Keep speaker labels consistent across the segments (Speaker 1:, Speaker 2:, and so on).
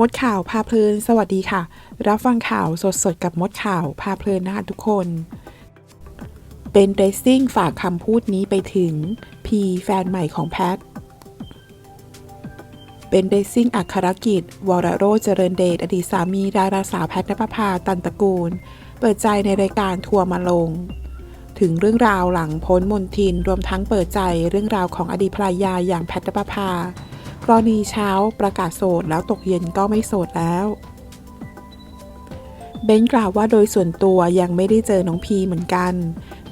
Speaker 1: มดข่าวพาเพลิน สวัสดีค่ะ รับฟังข่าวสดๆ กับมดข่าวพาเพลินนะคะทุกคนเป็นเรซซิ่งฝากคำพูดนี้ไปถึง พีแฟนใหม่ของแพทเป็นเรซซิ่งอัครกิจ วรโรเจริญเดชอดีตสามีดาราสาวแพทนภพาตันตระกูล เปิดใจในรายการทัวร์มาลง ถึงเรื่องราวหลังพ้นมนทินรวมทั้งเปิดใจเรื่องราวของอดีตภรรยาอย่างแพทนภพา กรณีเช้าประกาศโสดแล้วตกเย็นก็ไม่โสดแล้ว เบนกล่าวว่าโดยส่วนตัวยังไม่ได้เจอน้องพีเหมือนกัน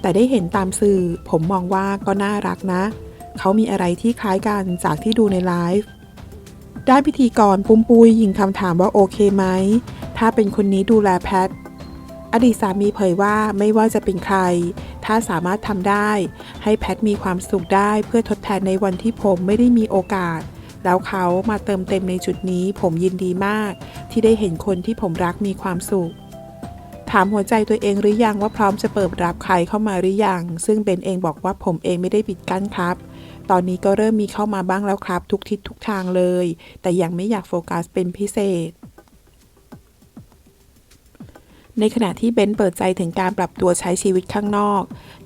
Speaker 1: แต่ได้เห็นตามสื่อ ผมมองว่าก็น่ารักนะ เขามีอะไรที่คล้ายกันจากที่ดูในไลฟ์ด้านพิธีกรปุ้มปุยยิงคำถามว่าโอเคไหม ถ้าเป็นคนนี้ดูแลแพท อดีตสามีเผยว่าไม่ว่าจะเป็นใคร ถ้าสามารถทำได้ ให้แพทมีความสุขได้เพื่อทดแทนในวันที่ผมไม่ได้มีโอกาส แล้วเขามาเติมเต็มในจุดนี้ผมยินดีมาก ที่ได้เห็นคนที่ผมรักมีความสุข ถามหัวใจตัวเองหรือยังว่าพร้อมจะเปิดรับใครเข้ามาหรือยัง ซึ่งเบนเองบอกว่าผมเองไม่ได้ปิดกั้นครับ ตอนนี้ก็เริ่มมีเข้ามาบ้างแล้วครับ ทุกทิศทุกทางเลย แต่ยังไม่อยากโฟกัสเป็นพิเศษ ในขณะที่เบนเปิดใจถึงการปรับตัวใช้ชีวิตข้างนอก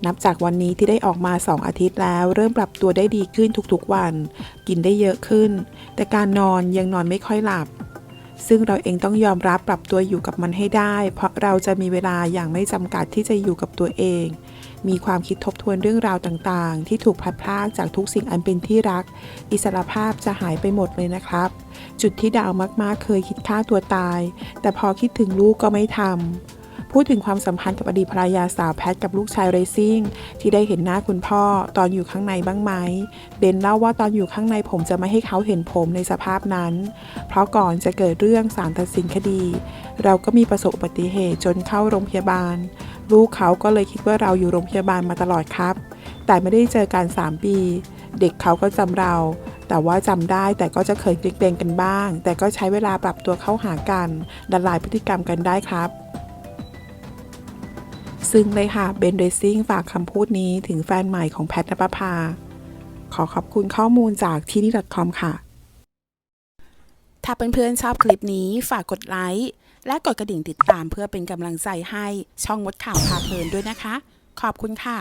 Speaker 1: นับจากวันนี้ที่ได้ออกมา 2 อาทิตย์แล้ว เริ่มปรับตัวได้ดีขึ้นทุกๆวัน กินได้เยอะขึ้น แต่การนอนยังนอนไม่ค่อยหลับ ซึ่งเราเองต้องยอมรับปรับตัวอยู่กับมันให้ได้ เพราะเราจะมีเวลาอย่างไม่จำกัดที่จะอยู่กับตัวเอง มีความคิดทบทวนเรื่องราวต่างๆ ที่ถูกพลัดพรากจากทุกสิ่งอันเป็นที่รัก อิสรภาพจะหายไปหมดเลยนะครับ จุดที่ดาวมากๆ เคยคิดฆ่าตัวตาย แต่พอคิดถึงลูกก็ไม่ทำ พูดถึงความสัมพันธ์กับอดีตภรรยาสาวแพทกับลูกชายเรซิ่งที่ได้เห็นหน้าคุณพ่อตอนอยู่ข้างในบ้างไหมเบนเล่าว่าตอนอยู่ข้างในผมจะไม่ให้เขาเห็นผมในสภาพนั้น เพราะก่อนจะเกิดเรื่องสารตัดสินคดี เราก็มีประสบอุบัติเหตุจนเข้าโรงพยาบาล ลูกเขาก็เลยคิดว่าเราอยู่โรงพยาบาลมาตลอดครับ แต่ไม่ได้เจอกัน3ปีเด็กเขาก็จำเรา แต่ว่าจำได้แต่ก็จะเคยเกรงกันบ้าง แต่ก็ใช้เวลาปรับตัวเข้าหากันละลายพฤติกรรมกันได้ครับซึ่งเลยค่ะเบนเรซิ่งฝากคำพูดนี้ถึงแฟนใหม่ของแพทนปภาขอขอบคุณข้อมูลจากที่นี่ .com ค่ะ ถ้าเพื่อนๆชอบคลิปนี้ฝากกดไลค์และกดกระดิ่งติดตามเพื่อเป็นกำลังใจให้ช่องมดข่าวพาเพลินด้วยนะคะ ขอบคุณค่ะ